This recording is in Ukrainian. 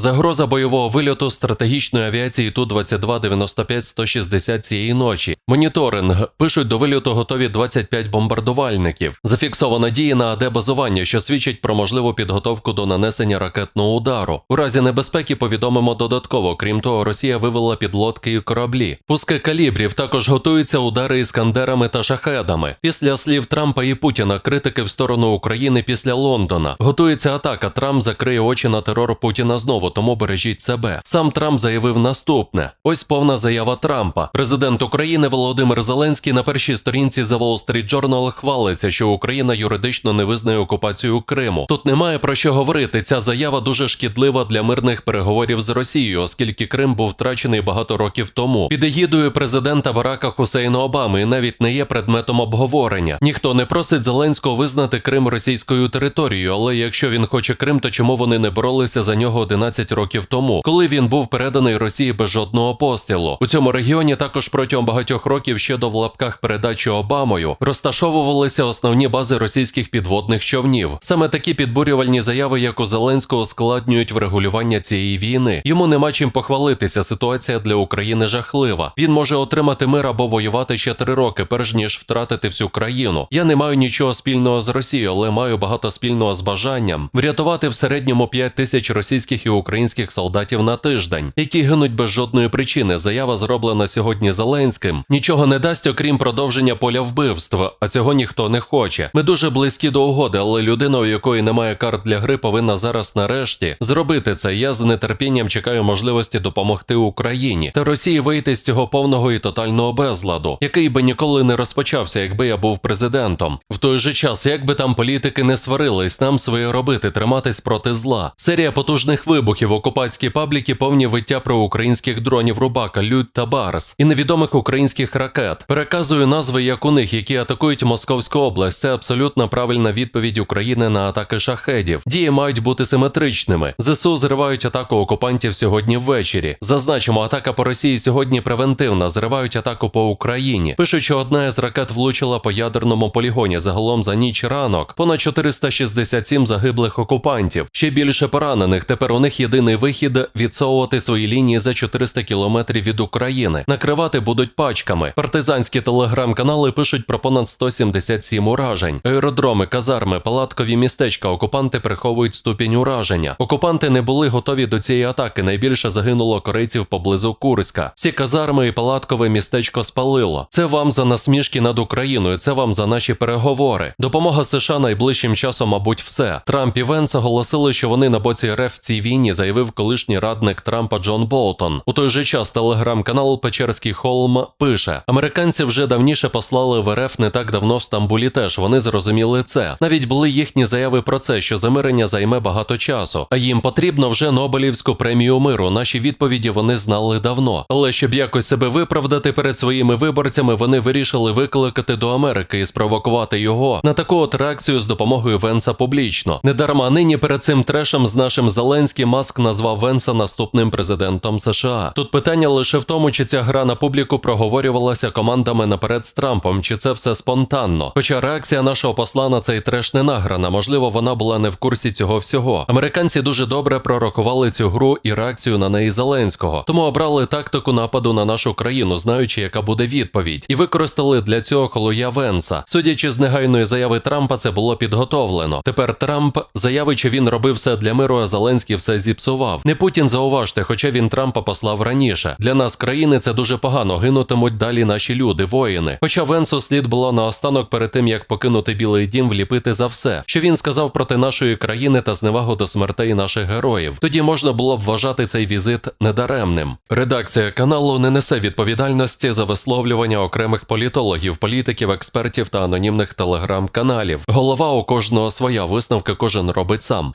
Загроза бойового вильоту стратегічної авіації Ту-22 95 160 цієї ночі. Моніторинг. Пишуть до вильоту готові 25 бомбардувальників. Зафіксовано дії на АД-базування, що свідчить про можливу підготовку до нанесення ракетного удару. У разі небезпеки повідомимо додатково. Крім того, Росія вивела підлодки і кораблі. Пуски калібрів також готуються удари іскандерами та шахедами. Після слів Трампа і Путіна критики в сторону України після Лондона. Готується атака. Трамп закриє очі на терор Путіна знову, тому бережіть себе. Сам Трамп заявив наступне: ось повна заява Трампа. Президент України Володимир Зеленський на першій сторінці The Wall Street Journal хвалиться, що Україна юридично не визнає окупацію Криму. Тут немає про що говорити. Ця заява дуже шкідлива для мирних переговорів з Росією, оскільки Крим був втрачений багато років тому. Під егідою президента Барака Хусейна Обами навіть не є предметом обговорення. Ніхто не просить Зеленського визнати Крим російською територією, але якщо він хоче Крим, то чому вони не боролися за нього 11 років тому, коли він був переданий Росії без жодного пострілу? У цьому регіоні також протягом багатьох років ще до в лапках передачі Обамою розташовувалися основні бази російських підводних човнів. Саме такі підбурювальні заяви, як у Зеленського, складнюють врегулювання цієї війни. Йому нема чим похвалитися. Ситуація для України жахлива. Він може отримати мир або воювати ще три роки, перш ніж втратити всю країну. Я не маю нічого спільного з Росією, але маю багато спільного з бажанням врятувати в середньому 5 тисяч російських і українських солдатів на тиждень, які гинуть без жодної причини. Заява зроблена сьогодні Зеленським. Нічого не дасть, окрім продовження поля вбивства, а цього ніхто не хоче. Ми дуже близькі до угоди, але людина, у якої немає карт для гри, повинна зараз нарешті зробити це. Я з нетерпінням чекаю можливості допомогти Україні та Росії вийти з цього повного і тотального безладу, який би ніколи не розпочався, якби я був президентом. В той же час, як би там політики не сварились, нам своє робити, триматись проти зла. Серія потужних вибухів, окупацькі пабліки, повні виття про українських дронів Рубака, Людь та Барс і невідомих українських ракет. Переказую назви як у них, які атакують Московську область. Це абсолютно правильна відповідь України на атаки шахедів. Дії мають бути симетричними. ЗСУ зривають атаку окупантів сьогодні ввечері. Зазначимо, атака по Росії сьогодні превентивна. Зривають атаку по Україні. Пишуть, що одна з ракет влучила по ядерному полігоні. Загалом за ніч ранок. Понад 467 загиблих окупантів. Ще більше поранених. Тепер у них єдиний вихід відсовувати свої лінії за 400 кілометрів від України. Накривати будуть пачками. Партизанські телеграм-канали пишуть про понад 177 уражень. Аеродроми, казарми, палаткові містечка. Окупанти приховують ступінь ураження. Окупанти не були готові до цієї атаки. Найбільше загинуло корейців поблизу Курська. Всі казарми і палаткове містечко спалило. Це вам за насмішки над Україною. Це вам за наші переговори. Допомога США найближчим часом, мабуть, все. Трамп і Венс оголосили, що вони на боці РФ в цій війні, заявив колишній радник Трампа Джон Болтон. У той же час телеграм-канал Печерський Холм пише: Американці вже давніше послали в РФ не так давно в Стамбулі. Теж вони зрозуміли це. Навіть були їхні заяви про це, що замирення займе багато часу, а їм потрібно вже Нобелівську премію миру. Наші відповіді вони знали давно. Але щоб якось себе виправдати перед своїми виборцями, вони вирішили викликати до Америки і спровокувати його на таку от реакцію з допомогою Венса публічно. Недарма нині перед цим трешем з нашим Зеленським Маск назвав Венса наступним президентом США. Тут питання лише в тому, чи ця гра на публіку проговорювалася командами наперед з Трампом, чи це все спонтанно. Хоча реакція нашого посла на цей треш не награна, можливо, вона була не в курсі цього всього. Американці дуже добре пророкували цю гру і реакцію на неї Зеленського, тому обрали тактику нападу на нашу країну, знаючи, яка буде відповідь, і використали для цього холуя Венса. Судячи з негайної заяви Трампа, це було підготовлено. Тепер Трамп заявить, що він робив все для миру, а Зеленський все зіпсував. Не Путін зауважте, хоча він Трампа послав раніше. Для нас країни це дуже погано. Гинутимуть далі наші люди, воїни. Хоча Венсу слід було наостанок перед тим як покинути Білий Дім, вліпити за все, що він сказав проти нашої країни та зневагу до смертей наших героїв. Тоді можна було б вважати цей візит недаремним. Редакція каналу не несе відповідальності за висловлювання окремих політологів, політиків, експертів та анонімних телеграм-каналів. Голова у кожного своя висновки кожен робить сам.